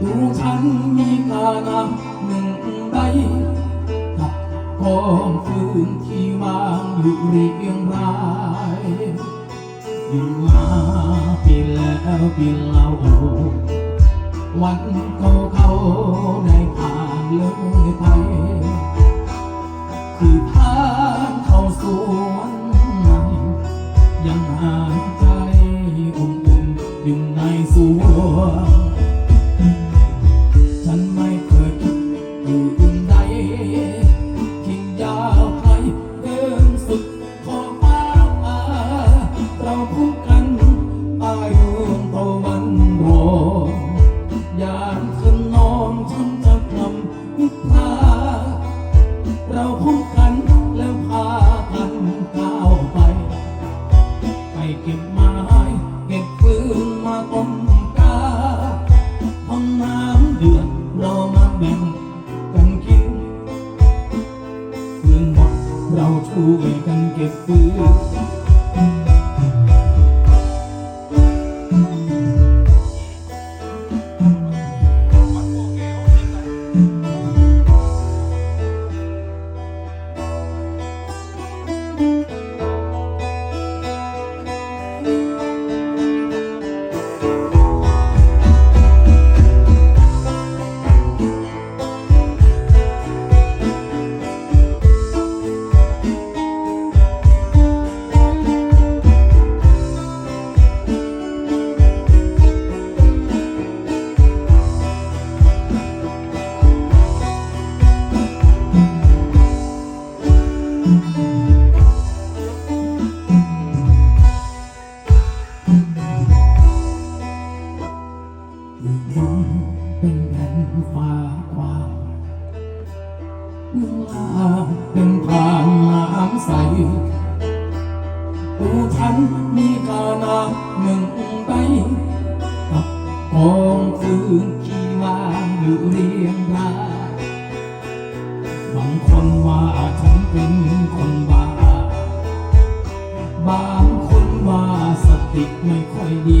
ดูฉันมีกาน้ำหนึ่งใบกับกองฟืนที่วางอยู่เรียงรายอยู่มาปีแล้วปีเล่าวันเก่าเขาได้ผ่านเลยไปคือทางเข้าสวน เราพูดกันใต้ดวงตะวันรองยามคืนนอนฉันจะทำนิทราเราพบกันแล้วพากันก้าวไป ไปเก็บไม้เก็บฟืนมาต้มกาห้องน้ำเดือดเรามาแบ่งกันกินฟืนหมดเราช่วยกันเก็บฟืน ดินเป็นแผ่นฟ้ากว้างเมืองลาเป็นทางน้ำใสตัวฉันมีกาน้ำหนึ่งใบกับกองฟืนที่วาอยู่เรียงรายบางคนว่าฉันเป็นคนบ้า บางคนว่าสติไม่ค่อยดี